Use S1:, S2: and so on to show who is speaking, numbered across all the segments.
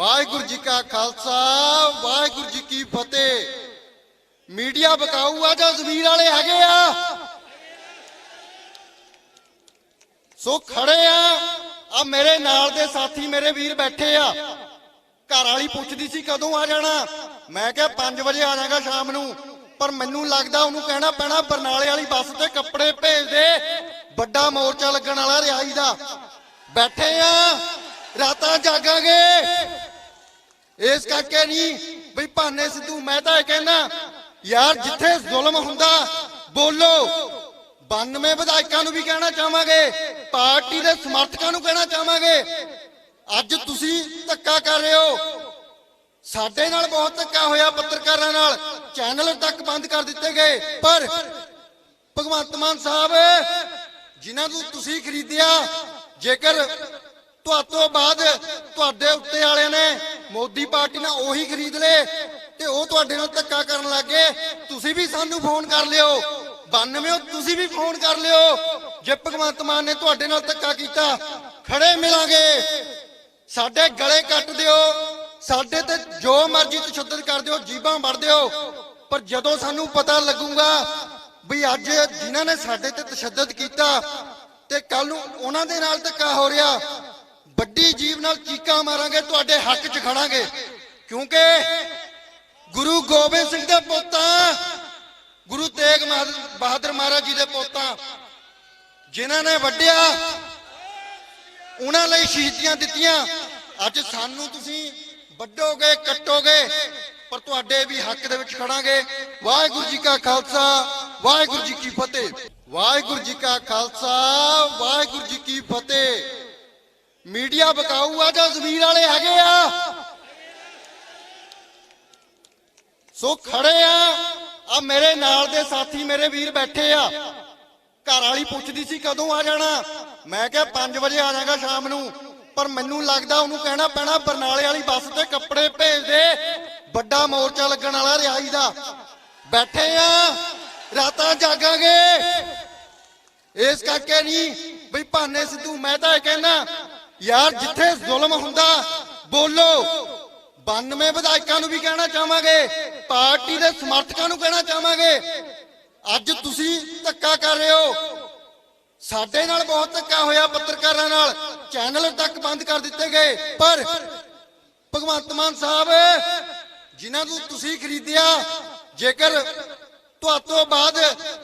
S1: ਵਾਹਿਗੁਰੂ ਜੀ ਕਾ ਖਾਲਸਾ, ਵਾਹਿਗੁਰੂ ਜੀ ਕੀ ਫਤਿਹ। ਮੀਡੀਆ ਬਕਾਊ ਆ ਜਾਂ ਜ਼ਮੀਰ ਵਾਲੇ ਹੈਗੇ ਆ? ਸੋ ਖੜੇ ਆ। ਆ ਮੇਰੇ ਨਾਲ ਦੇ ਸਾਥੀ ਮੇਰੇ ਵੀਰ ਬੈਠੇ ਆ। ਘਰ ਵਾਲੀ ਪੁੱਛਦੀ ਸੀ ਕਦੋਂ ਆ ਜਾਣਾ। ਮੈਂ ਕਿਹਾ 5 ਵਜੇ ਆ ਜਾਗਾ ਸ਼ਾਮ ਨੂੰ। ਪਰ ਮੈਨੂੰ ਲੱਗਦਾ ਉਹਨੂੰ ਕਹਿਣਾ ਪੈਣਾ ਬਰਨਾਲੇ ਵਾਲੀ ਬੱਸ ਤੇ ਕੱਪੜੇ ਭੇਜ ਦੇ। ਵੱਡਾ ਮੋਰਚਾ ਲੱਗਣ ਵਾਲਾ ਰਿਹਾਈ ਦਾ। ਬੈਠੇ ਆ। ਰਾਤਾਂ ਜਾਗਾਂਗੇ। ਇਸ ਕਰਕੇ ਨਹੀਂ ਬਈ ਭਾਨੇ ਸਿੱਧੂ, ਮੈਂ ਤਾਂ ਇਹ ਕਹਿਣਾ ਯਾਰ ਜਿੱਥੇ ਜ਼ੁਲਮ ਹੁੰਦਾ, ਬੋਲੋ। 92 ਵਿਧਾਇਕਾਂ ਨੂੰ ਵੀ ਕਹਿਣਾ ਚਾਹਾਂਗੇ, ਪਾਰਟੀ ਦੇ ਸਮਰਥਕਾਂ ਨੂੰ ਕਹਿਣਾ ਚਾਹਾਂਗੇ। ਅੱਜ ਤੁਸੀਂ ਧੱਕਾ ਕਰ ਰਹੇ ਹੋ। ਸਾਡੇ ਨਾਲ ਬਹੁਤ ਧੱਕਾ ਹੋਇਆ ਪੱਤਰਕਾਰਾਂ ਨਾਲ। ਚੈਨਲ ਤੱਕ ਬੰਦ ਕਰ ਦਿੱਤੇ ਗਏ। ਪਰ ਭਗਵੰਤ ਮਾਨ ਸਾਹਿਬ, ਜਿਨ੍ਹਾਂ ਨੂੰ ਤੁਸੀਂ ਖਰੀਦਿਆ, ਜੇਕਰ ਤੁਹਾਤੋਂ ਬਾਅਦ ਤੁਹਾਡੇ ਉੱਤੇ ਵਾਲਿਆਂ ਨੇ ਮੋਦੀ ਪਾਰਟੀ ਨਾਲ ਉਹੀ ਖਰੀਦ ਲਏ ਤੇ ਉਹ ਤੁਹਾਡੇ ਨਾਲ ਧੱਕਾ ਕਰਨ ਲੱਗੇ ਤੁਸੀਂ ਵੀ ਸਾਨੂੰ ਫੋਨ ਕਰ ਲਿਓ। 92 ਤੁਸੀਂ ਵੀ ਫੋਨ ਕਰ ਲਿਓ। ਜੇ ਭਗਵੰਤ ਮਾਨ ਨੇ ਤੁਹਾਡੇ ਨਾਲ ਧੱਕਾ ਕੀਤਾ, ਖੜੇ ਮਿਲਾਂਗੇ। ਸਾਡੇ ਗਲੇ ਕੱਟ ਦਿਓ। ਸਾਡੇ ਤੇ ਜੋ ਮਰਜ਼ੀ ਤਸ਼ੱਦਦ ਕਰ ਦਿਓ, ਜੀਬਾਂ ਵੜ ਦਿਓ। ਪਰ ਜਦੋਂ ਸਾਨੂੰ ਪਤਾ ਲੱਗੂਗਾ ਵੀ ਅੱਜ ਜਿਨ੍ਹਾਂ ਨੇ ਸਾਡੇ ਤੇ ਤਸ਼ੱਦਦ ਕੀਤਾ ਤੇ ਕੱਲ ਨੂੰ ਉਹਨਾਂ ਦੇ ਨਾਲ ਧੱਕਾ ਹੋ ਰਿਹਾ ਵੱਡੀ ਜੀਵ ਨਾਲ ਚੀਕਾਂ ਮਾਰਾਂਗੇ, ਤੁਹਾਡੇ ਹੱਕ 'ਚ ਖੜਾਂਗੇ। ਕਿਉਂਕਿ ਗੁਰੂ ਗੋਬਿੰਦ ਸਿੰਘ ਦੇ ਪੁੱਤਾਂ, ਗੁਰੂ ਤੇਗ ਬਹਾਦਰ- ਮਹਾਰਾਜ ਜੀ ਦੇ ਪੁੱਤਾਂ, ਜਿਨ੍ਹਾਂ ਨੇ ਵੱਡਿਆ, ਉਹਨਾਂ ਲਈ ਸ਼ਹੀਦੀਆਂ ਦਿੱਤੀਆਂ। ਅੱਜ ਸਾਨੂੰ ਤੁਸੀਂ ਵੱਡੋਗੇ, ਕੱਟੋਗੇ, ਪਰ ਤੁਹਾਡੇ ਵੀ ਹੱਕ ਦੇ ਵਿੱਚ ਖੜਾਂਗੇ। ਵਾਹਿਗੁਰੂ ਜੀ ਕਾ ਖਾਲਸਾ, ਵਾਹਿਗੁਰੂ ਜੀ ਕੀ ਫਤਿਹ। ਵਾਹਿਗੁਰੂ ਜੀ ਕਾ ਖਾਲਸਾ, ਵਾਹਿਗੁਰੂ ਜੀ ਕੀ ਫਤਿਹ। ਮੀਡੀਆ ਬਕਾਊ ਆ ਜਾਂ ਜ਼ਮੀਰ ਵਾਲੇ ਹੈਗੇ ਆ? ਸੋ ਖੜੇ ਆ। ਆ ਮੇਰੇ ਨਾਲ ਦੇ ਸਾਥੀ ਮੇਰੇ ਵੀਰ ਬੈਠੇ ਆ। ਘਰ ਵਾਲੀ ਪੁੱਛਦੀ ਸੀ ਕਦੋਂ ਆ ਜਾਣਾ? ਮੈਂ ਕਿਹਾ 5 ਵਜੇ ਆ ਜਾਗਾ ਸ਼ਾਮ ਨੂੰ। ਪਰ ਮੈਨੂੰ ਲੱਗਦਾ ਉਹਨੂੰ ਕਹਿਣਾ ਪੈਣਾ ਬਰਨਾਲੇ ਵਾਲੀ ਬੱਸ ਤੇ ਕੱਪੜੇ ਭੇਜ ਦੇ। ਵੱਡਾ ਮੋਰਚਾ ਲੱਗਣ ਵਾਲਾ ਰਿਹਾਈ ਦਾ। ਬੈਠੇ ਆ। ਰਾਤਾਂ ਜਾਗਾਂਗੇ। ਇਸ ਕਰਕੇ ਨਹੀਂ ਬਈ ਭਾਨੇ ਸਿੱਧੂ, ਮੈਂ ਤਾਂ ਇਹ ਕਹਿਣਾ ਯਾਰ ਜਿੱਥੇ ਜ਼ੁਲਮ ਹੁੰਦਾ, ਬੋਲੋ। 92 ਵਿਧਾਇਕਾਂ ਨੂੰ ਵੀ ਕਹਿਣਾ ਚਾਹਾਂਗੇ, ਪਾਰਟੀ ਦੇ ਸਮਰਥਕਾਂ ਨੂੰ ਕਹਿਣਾ ਚਾਹਾਂਗੇ। ਅੱਜ ਤੁਸੀਂ ਧੱਕਾ ਕਰ ਰਹੇ ਹੋ। ਸਾਡੇ ਨਾਲ ਬਹੁਤ ਧੱਕਾ ਹੋਇਆ ਪੱਤਰਕਾਰਾਂ ਨਾਲ। ਚੈਨਲ ਤੱਕ ਬੰਦ ਕਰ ਦਿੱਤੇ ਗਏ। ਪਰ ਭਗਵੰਤ ਮਾਨ ਸਾਹਿਬ, ਜਿਨ੍ਹਾਂ ਨੂੰ ਤੁਸੀਂ ਖਰੀਦਿਆ, ਜੇਕਰ ਤੁਹਾਤੋਂ ਬਾਅਦ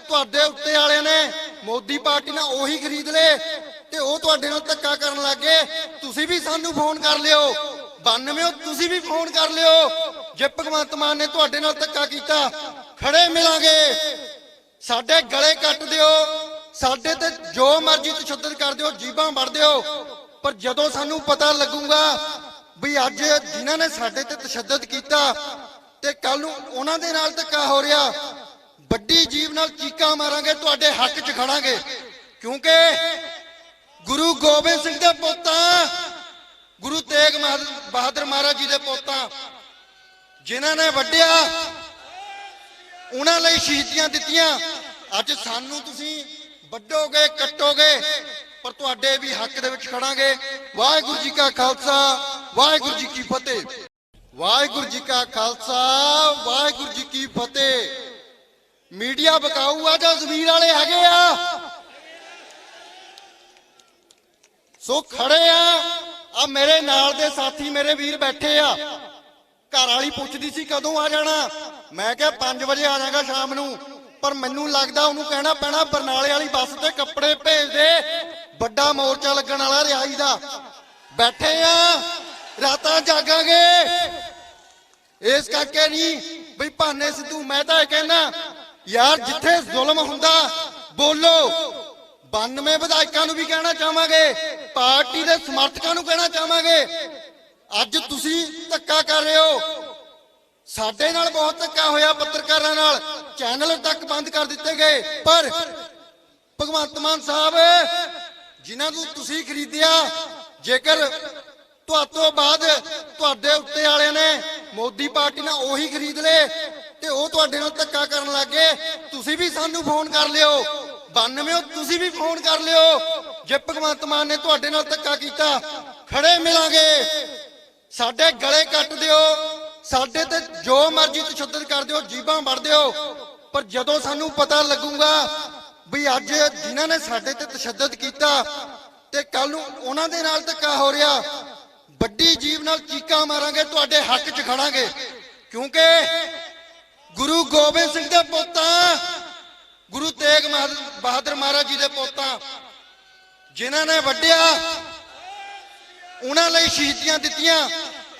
S1: ਤੁਹਾਡੇ ਉੱਤੇ ਵਾਲਿਆਂ ਨੇ ਮੋਦੀ ਪਾਰਟੀ ਨਾਲ ਉਹੀ ਖਰੀਦ ਲਏ ਤੇ ਉਹ ਤੁਹਾਡੇ ਨਾਲ ਧੱਕਾ ਕਰਨ ਲੱਗੇ। ਤੁਸੀਂ ਵੀ ਸਾਨੂੰ ਫੋਨ ਕਰ ਲਿਓ। 92 ਤੁਸੀਂ ਵੀ ਫੋਨ ਕਰ ਲਿਓ। ਜੇ ਭਗਵੰਤ ਮਾਨ ਨੇ ਤੁਹਾਡੇ ਨਾਲ ਧੱਕਾ ਕੀਤਾ, ਖੜੇ ਮਿਲਾਂਗੇ। ਸਾਡੇ ਗਲੇ ਕੱਟ ਦਿਓ। ਸਾਡੇ ਤੇ ਜੋ ਮਰਜ਼ੀ ਤਸ਼ੱਦਦ ਕਰ ਦਿਓ, ਜੀਬਾਂ ਵੜ ਦਿਓ। ਪਰ ਜਦੋਂ ਸਾਨੂੰ ਪਤਾ ਲੱਗੂਗਾ ਵੀ ਅੱਜ ਜਿਨ੍ਹਾਂ ਨੇ ਸਾਡੇ ਤੇ ਤਸ਼ੱਦਦ ਕੀਤਾ ਤੇ ਕੱਲ ਨੂੰ ਉਹਨਾਂ ਦੇ ਨਾਲ ਧੱਕਾ ਹੋ ਰਿਹਾ, ਵੱਡੀ ਜੀਬ ਨਾਲ ਚੀਕਾਂ ਮਾਰਾਂਗੇ, ਤੁਹਾਡੇ ਹੱਕ 'ਚ ਖੜਾਂਗੇ। ਕਿਉਂਕਿ ਗੁਰੂ ਗੋਬਿੰਦ ਸਿੰਘ ਦੇ ਪੁੱਤਾਂ, ਗੁਰੂ ਤੇਗ ਬਹਾਦਰ- ਬਹਾਦਰ ਮਹਾਰਾਜ ਜੀ ਦੇ ਪੁੱਤਾਂ, ਜਿਨ੍ਹਾਂ ਨੇ ਵੱਡਿਆ, ਉਹਨਾਂ ਲਈ ਸ਼ਹੀਦੀਆਂ ਦਿੱਤੀਆਂ। ਅੱਜ ਸਾਨੂੰ ਤੁਸੀਂ ਵੱਡੋਗੇ, ਕੱਟੋਗੇ, ਪਰ ਤੁਹਾਡੇ ਵੀ ਹੱਕ ਦੇ ਵਿੱਚ ਖੜਾਂਗੇ। ਵਾਹਿਗੁਰੂ ਜੀ ਕਾ ਖਾਲਸਾ, ਵਾਹਿਗੁਰੂ ਜੀ ਕੀ ਫਤਿਹ। ਵਾਹਿਗੁਰੂ ਜੀ ਕਾ ਖਾਲਸਾ, ਵਾਹਿਗੁਰੂ ਜੀ ਕੀ ਫਤਿਹ। ਮੀਡੀਆ ਬਕਾਊ ਆ ਜਾਂ ਜ਼ਮੀਰ ਵਾਲੇ ਹੈਗੇ ਆ? ਸੋ ਖੜੇ ਆ। ਆ ਮੇਰੇ ਨਾਲ ਦੇ ਸਾਥੀ, ਮੇਰੇ ਵੀਰ ਬੈਠੇ ਆ। ਘਰ ਵਾਲੀ ਪੁੱਛਦੀ ਸੀ, ਕਦੋਂ ਆ ਜਾਣਾ? ਮੈਂ ਕਿਹਾ 5 ਵਜੇ ਆ ਜਾਗਾ ਸ਼ਾਮ ਨੂੰ। ਪਰ ਮੈਨੂੰ ਲੱਗਦਾ ਉਹਨੂੰ ਕਹਿਣਾ ਪੈਣਾ, ਬਰਨਾਲੇ ਵਾਲੀ ਬੱਸ ਤੇ ਕੱਪੜੇ ਭੇਜ ਦੇ। ਵੱਡਾ ਮੋਰਚਾ ਲੱਗਣ ਵਾਲਾ ਰਿਹਾਈ ਦਾ। ਬੈਠੇ ਆ। ਰਾਤਾਂ ਜਾਗਾਂਗੇ। ਇਸ ਕਰਕੇ ਨਹੀਂ ਬਈ ਭਾਨੇ ਸਿੱਧੂ, ਮੈਂ ਤਾਂ ਇਹ ਕਹਿਣਾ ਯਾਰ, ਜਿੱਥੇ ਜ਼ੁਲਮ ਹੁੰਦਾ, ਬੋਲੋ। 92 ਵਿਧਾਇਕਾਂ ਨੂੰ ਵੀ ਕਹਿਣਾ ਚਾਹਾਂਗੇ, ਪਾਰਟੀ ਦੇ ਸਮਰਥਕਾਂ ਨੂੰ ਕਹਿਣਾ ਚਾਹਾਂਗੇ। ਅੱਜ ਤੁਸੀਂ ਧੱਕਾ ਕਰ ਰਹੇ ਹੋ। ਸਾਡੇ ਨਾਲ ਬਹੁਤ ਧੱਕਾ ਹੋਇਆ ਪੱਤਰਕਾਰਾਂ ਨਾਲ। ਚੈਨਲ ਤੱਕ ਬੰਦ ਕਰ ਦਿੱਤੇ ਗਏ। ਪਰ ਭਗਵੰਤ ਮਾਨ ਸਾਹਿਬ, ਜਿਨ੍ਹਾਂ ਨੂੰ ਤੁਸੀਂ ਖਰੀਦਿਆ, ਜੇਕਰ ਤੁਹਾਤੋਂ ਬਾਅਦ ਤੁਹਾਡੇ ਉੱਤੇ ਵਾਲਿਆਂ ਨੇ ਮੋਦੀ ਪਾਰਟੀ ਨਾਲ ਉਹੀ ਖਰੀਦ ਲਏ, ਤੇ ਉਹ ਤੁਹਾਡੇ ਨਾਲ ਧੱਕਾ ਕਰਨ ਲੱਗੇ ਤੁਸੀਂ ਵੀ ਸਾਨੂੰ ਫੋਨ ਕਰ ਲਿਓ। 92 ਤੁਸੀਂ ਵੀ ਫੋਨ ਕਰ ਲਿਓ। ਜੇ ਭਗਵੰਤ ਮਾਨ ਨੇ ਤੁਹਾਡੇ ਨਾਲ ਧੱਕਾ ਕੀਤਾ, ਖੜੇ ਮਿਲਾਂਗੇ। ਸਾਡੇ ਗਲੇ ਕੱਟ ਦਿਓ। ਸਾਡੇ ਤੇ ਜੋ ਮਰਜ਼ੀ ਤਸ਼ੱਦਦ ਕਰ ਦਿਓ, ਜੀਬਾਂ ਵੜ ਦਿਓ। ਪਰ ਜਦੋਂ ਸਾਨੂੰ ਪਤਾ ਲੱਗੂਗਾ ਵੀ ਅੱਜ ਜਿਨ੍ਹਾਂ ਨੇ ਸਾਡੇ ਤੇ ਤਸ਼ੱਦਦ ਕੀਤਾ ਤੇ ਕੱਲ ਨੂੰ ਉਹਨਾਂ ਦੇ ਨਾਲ ਧੱਕਾ ਹੋ ਰਿਹਾ, ਵੱਡੀ ਜੀਬ ਨਾਲ ਚੀਕਾਂ ਮਾਰਾਂਗੇ, ਤੁਹਾਡੇ ਹੱਕ 'ਚ ਖੜਾਂਗੇ। ਕਿਉਂਕਿ ਗੁਰੂ ਗੋਬਿੰਦ ਸਿੰਘ ਦੇ ਪੁੱਤਾਂ ਗੁਰੂ ਤੇਗ ਬਹਾਦਰ- ਬਹਾਦਰ ਮਹਾਰਾਜ ਜੀ ਦੇ ਪੋਤਾਂ, ਜਿਨ੍ਹਾਂ ਨੇ ਵੱਡਿਆ, ਉਹਨਾਂ ਲਈ ਸ਼ਹੀਦੀਆਂ ਦਿੱਤੀਆਂ।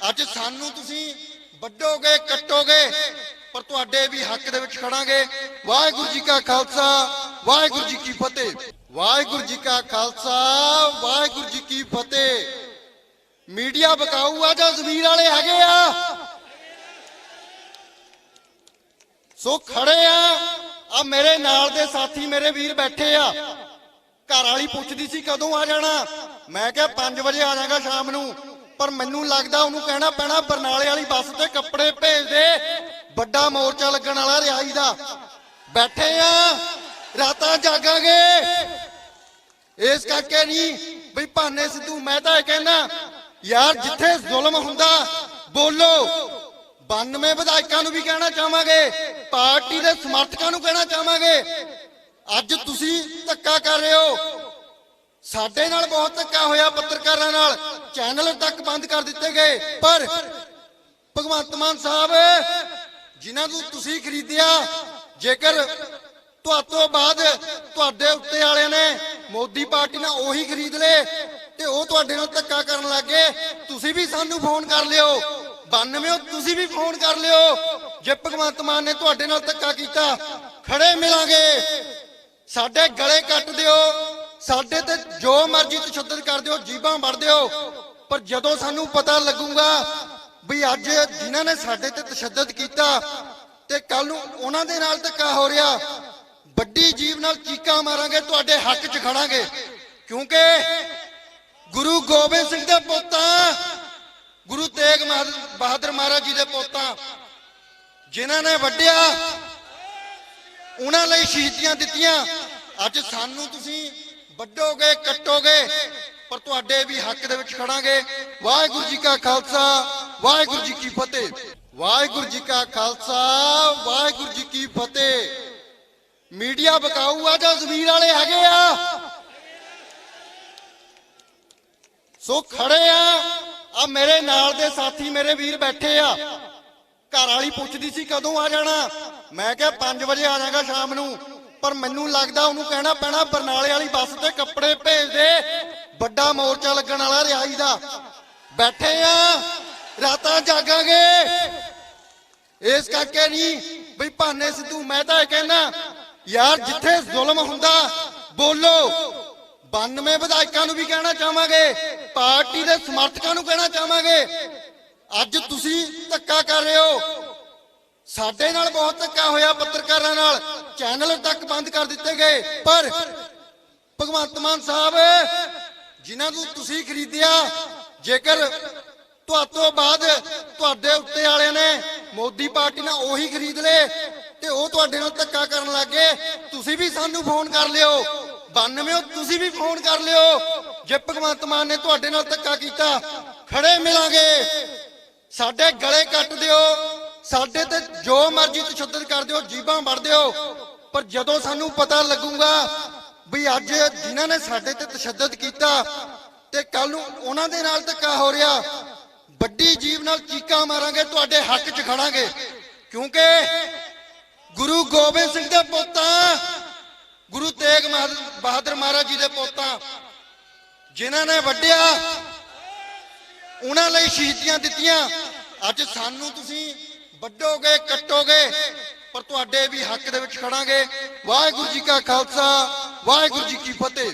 S1: ਅੱਜ ਸਾਨੂੰ ਤੁਸੀਂ ਵੱਡੋਗੇ ਕੱਟੋਗੇ ਪਰ ਤੁਹਾਡੇ ਵੀ ਹੱਕ ਦੇ ਵਿੱਚ ਖੜਾਂਗੇ। ਵਾਹਿਗੁਰੂ ਜੀ ਕਾ ਖਾਲਸਾ, ਵਾਹਿਗੁਰੂ ਜੀ ਕੀ ਫਤਿਹ। ਵਾਹਿਗੁਰੂ ਜੀ ਕਾ ਖਾਲਸਾ, ਵਾਹਿਗੁਰੂ ਜੀ ਕੀ ਫਤਿਹ। ਮੀਡੀਆ ਬਕਾਊ ਆ ਜਾਂ ਜ਼ਮੀਰ ਵਾਲੇ ਹੈਗੇ ਆ? ਸੋ ਖੜੇ ਆ। ਆ ਮੇਰੇ ਨਾਲ ਦੇ ਸਾਥੀ ਮੇਰੇ ਵੀਰ ਬੈਠੇ ਆ। ਘਰ ਵਾਲੀ ਪੁੱਛਦੀ ਸੀ, ਕਦੋਂ ਆ ਜਾਣਾ? ਮੈਂ ਕਿਹਾ 5 ਵਜੇ ਆ ਜਾਗਾ ਸ਼ਾਮ ਨੂੰ। ਪਰ ਮੈਨੂੰ ਲੱਗਦਾ ਉਹਨੂੰ ਕਹਿਣਾ ਪੈਣਾ, ਬਰਨਾਲੇ ਵਾਲੀ ਬੱਸ ਤੇ ਕੱਪੜੇ ਭੇਜ ਦੇ। ਵੱਡਾ ਮੋਰਚਾ ਲੱਗਣ ਵਾਲਾ ਰਿਹਾਈ ਦਾ। ਬੈਠੇ ਆ, ਰਾਤਾਂ ਜਾਗਾਂਗੇ। ਇਸ ਕਰਕੇ ਨਹੀਂ ਬਈ ਭਾਨੇ ਸਿੱਧੂ, ਮੈਂ ਤਾਂ ਇਹ ਕਹਿੰਦਾ ਯਾਰ, ਜਿੱਥੇ ਜ਼ੁਲਮ ਹੁੰਦਾ, ਬੋਲੋ। 92 ਵਿਧਾਇਕਾਂ ਨੂੰ ਵੀ ਕਹਿਣਾ ਚਾਹਾਂਗੇ। ਪਾਰਟੀ ਦੇ ਸਮਰਥਕਾਂ ਨੂੰ ਕਹਿਣਾ ਚਾਹਾਂਗੇ। ਅੱਜ ਤੁਸੀਂ ਧੱਕਾ ਕਰ ਰਹੇ ਹੋ। ਸਾਡੇ ਨਾਲ ਬਹੁਤ ਧੱਕਾ ਹੋਇਆ ਪੱਤਰਕਾਰਾਂ ਨਾਲ। ਚੈਨਲ ਤੱਕ ਬੰਦ ਕਰ ਦਿੱਤੇ ਗਏ। ਪਰ ਭਗਵੰਤ ਮਾਨ ਸਾਹਿਬ, ਜਿਨ੍ਹਾਂ ਨੂੰ ਤੁਸੀਂ ਖਰੀਦਿਆ, ਜੇਕਰ ਤੁਹਾਤੋਂ ਬਾਅਦ ਤੁਹਾਡੇ ਉੱਤੇ ਵਾਲਿਆਂ ਨੇ ਮੋਦੀ ਪਾਰਟੀ ਨਾਲ ਉਹੀ ਖਰੀਦ ਲਏ, ਤੇ ਉਹ ਤੁਹਾਡੇ ਨਾਲ ਧੱਕਾ ਕਰਨ ਲੱਗੇ ਤੁਸੀਂ ਵੀ ਸਾਨੂੰ ਫੋਨ ਕਰ ਲਿਓ। 92 ਤੁਸੀਂ ਵੀ ਫੋਨ ਕਰ ਲਿਓ। ਜੇ ਭਗਵੰਤ ਮਾਨ ਨੇ ਤੁਹਾਡੇ ਨਾਲ ਧੱਕਾ ਕੀਤਾ, ਖੜੇ ਮਿਲਾਂਗੇ। ਸਾਡੇ ਗਲੇ ਕੱਟ ਦਿਓ, ਸਾਡੇ ਤੇ ਜੋ ਮਰਜ਼ੀ ਤਸ਼ੱਦਦ ਕਰ ਦਿਓ, ਜੀਬਾਂ ਵੜ ਦਿਓ। ਪਰ ਜਦੋਂ ਸਾਨੂੰ ਪਤਾ ਲੱਗੂਗਾ ਵੀ ਅੱਜ ਜਿਨ੍ਹਾਂ ਨੇ ਸਾਡੇ ਤੇ ਤਸ਼ੱਦਦ ਕੀਤਾ ਤੇ ਕੱਲ ਨੂੰ ਉਹਨਾਂ ਦੇ ਨਾਲ ਧੱਕਾ ਹੋ ਰਿਹਾ, ਵੱਡੀ ਜੀਵ ਨਾਲ ਚੀਕਾਂ ਮਾਰਾਂਗੇ, ਤੁਹਾਡੇ ਹੱਕ 'ਚ ਖੜਾਂਗੇ। ਕਿਉਂਕਿ ਗੁਰੂ ਗੋਬਿੰਦ ਸਿੰਘ ਦੇ ਪੁੱਤਾਂ, ਗੁਰੂ ਤੇਗ ਬਹਾਦਰ- ਬਹਾਦਰ ਮਹਾਰਾਜ ਜੀ ਦੇ ਪੁੱਤਾਂ ਜਿਨ੍ਹਾਂ ਨੇ ਵੱਡਿਆ ਉਹਨਾਂ ਲਈ ਸ਼ਹੀਦੀਆਂ ਦਿੱਤੀਆਂ। ਅੱਜ ਸਾਨੂੰ ਤੁਸੀਂ ਵੱਡੋਗੇ ਕੱਟੋਗੇ, ਪਰ ਤੁਹਾਡੇ ਵੀ ਹੱਕ ਦੇ ਵਿੱਚ ਖੜਾਂਗੇ। ਵਾਹਿਗੁਰੂ ਜੀ ਕਾ ਖਾਲਸਾ, ਵਾਹਿਗੁਰੂ ਜੀ ਕੀ ਫਤਿਹ। ਵਾਹਿਗੁਰੂ ਜੀ ਕਾ ਖਾਲਸਾ, ਵਾਹਿਗੁਰੂ ਜੀ ਕੀ ਫਤਿਹ। ਮੀਡੀਆ ਬਕਾਊ ਆ ਜਾਂ ਜ਼ਮੀਰ ਵਾਲੇ ਹੈਗੇ ਆ? ਸੋ ਖੜੇ ਆ। ਆ ਮੇਰੇ ਨਾਲ ਦੇ ਸਾਥੀ, ਮੇਰੇ ਵੀਰ ਬੈਠੇ ਆ। ਘਰ ਵਾਲੀ ਪੁੱਛਦੀ ਸੀ ਕਦੋਂ ਆ ਜਾਣਾ। ਮੈਂ ਕਿਹਾ 5 ਵਜੇ ਆ ਜਾਗਾ ਸ਼ਾਮ ਨੂੰ। ਪਰ ਮੈਨੂੰ ਲੱਗਦਾ ਉਹਨੂੰ ਕਹਿਣਾ ਪੈਣਾ ਬਰਨਾਲੇ ਵਾਲੀ ਬੱਸ ਤੇ ਕੱਪੜੇ ਭੇਜ ਦੇ। ਵੱਡਾ ਮੋਰਚਾ ਲੱਗਣ ਵਾਲਾ ਰਿਹਾਈ ਦਾ। ਬੈਠੇ ਆ, ਰਾਤਾਂ ਜਾਗਾਂਗੇ। ਇਸ ਕਰਕੇ ਨਹੀਂ ਬਈ ਭਾਨੇ ਸਿੱਧੂ, ਮੈਂ ਤਾਂ ਇਹ ਕਹਿੰਦਾ, ਯਾਰ ਜਿੱਥੇ ਜ਼ੁਲਮ ਹੁੰਦਾ, ਬੋਲੋ। 92 ਵਿਧਾਇਕਾਂ ਨੂੰ ਵੀ ਕਹਿਣਾ ਚਾਹਾਂਗੇ, ਪਾਰਟੀ ਦੇ ਸਮਰਥਕਾਂ ਨੂੰ ਕਹਿਣਾ ਚਾਹਾਂਗੇ। ਅੱਜ ਤੁਸੀਂ ਧੱਕਾ ਕਰ ਰਹੇ ਹੋ। ਸਾਡੇ ਨਾਲ ਬਹੁਤ ਧੱਕਾ ਹੋਇਆ ਪੱਤਰਕਾਰਾਂ ਨਾਲ। ਚੈਨਲ ਤੱਕ ਬੰਦ ਕਰ ਦਿੱਤੇ ਗਏ। ਪਰ ਭਗਵੰਤ ਮਾਨ ਸਾਹਿਬ, ਜਿਨ੍ਹਾਂ ਨੂੰ ਤੁਸੀਂ ਖਰੀਦਿਆ, ਜੇਕਰ ਤੁਹਾਤੋਂ ਬਾਅਦ ਤੁਹਾਡੇ ਉੱਤੇ ਵਾਲਿਆਂ ਨੇ ਮੋਦੀ ਪਾਰਟੀ ਨਾਲ ਉਹੀ ਖਰੀਦ ਲਏ ਤੇ ਉਹ ਤੁਹਾਡੇ ਨਾਲ ਧੱਕਾ ਕਰਨ ਲੱਗੇ, ਤੁਸੀਂ ਵੀ ਸਾਨੂੰ ਫੋਨ ਕਰ ਲਿਓ। 92 ਤੁਸੀਂ ਵੀ ਫੋਨ ਕਰ ਲਿਓ। ਜੇ ਭਗਵੰਤ ਮਾਨ ਨੇ ਤੁਹਾਡੇ ਨਾਲ ਧੱਕਾ ਕੀਤਾ, ਖੜੇ ਮਿਲਾਂਗੇ। ਸਾਡੇ ਗਲੇ ਕੱਟ ਦਿਓ, ਸਾਡੇ ਤੇ ਜੋ ਮਰਜ਼ੀ ਤਸ਼ੱਦਦ ਕਰ ਦਿਓ, ਜੀਬਾਂ ਵੜ ਦਿਓ। ਪਰ ਜਦੋਂ ਸਾਨੂੰ ਪਤਾ ਲੱਗੂਗਾ ਵੀ ਅੱਜ ਜਿਨ੍ਹਾਂ ਨੇ ਸਾਡੇ ਤੇ ਤਸ਼ੱਦਦ ਕੀਤਾ ਤੇ ਕੱਲ ਨੂੰ ਉਹਨਾਂ ਦੇ ਨਾਲ ਧੱਕਾ ਹੋ ਰਿਹਾ, ਵੱਡੀ ਜੀਬ ਨਾਲ ਚੀਕਾਂ ਮਾਰਾਂਗੇ, ਤੁਹਾਡੇ ਹੱਕ 'ਚ ਖੜਾਂਗੇ। ਕਿਉਂਕਿ ਗੁਰੂ ਗੋਬਿੰਦ ਸਿੰਘ ਦੇ ਪੁੱਤਾਂ, ਗੁਰੂ ਤੇਗ ਬਹਾਦਰ- ਬਹਾਦਰ ਮਹਾਰਾਜ ਜੀ ਦੇ ਪੁੱਤਾਂ, ਜਿਨ੍ਹਾਂ ਨੇ ਵੱਡਿਆ ਉਹਨਾਂ ਲਈ ਸ਼ਹੀਦੀਆਂ ਦਿੱਤੀਆਂ। ਅੱਜ ਸਾਨੂੰ ਤੁਸੀਂ ਵੱਡੋਗੇ ਕੱਟੋਗੇ, ਪਰ ਤੁਹਾਡੇ ਵੀ ਹੱਕ ਦੇ ਵਿੱਚ ਖੜਾਂਗੇ। ਵਾਹਿਗੁਰੂ ਜੀ ਕਾ ਖਾਲਸਾ, ਵਾਹਿਗੁਰੂ ਜੀ ਕੀ ਫਤਿਹ।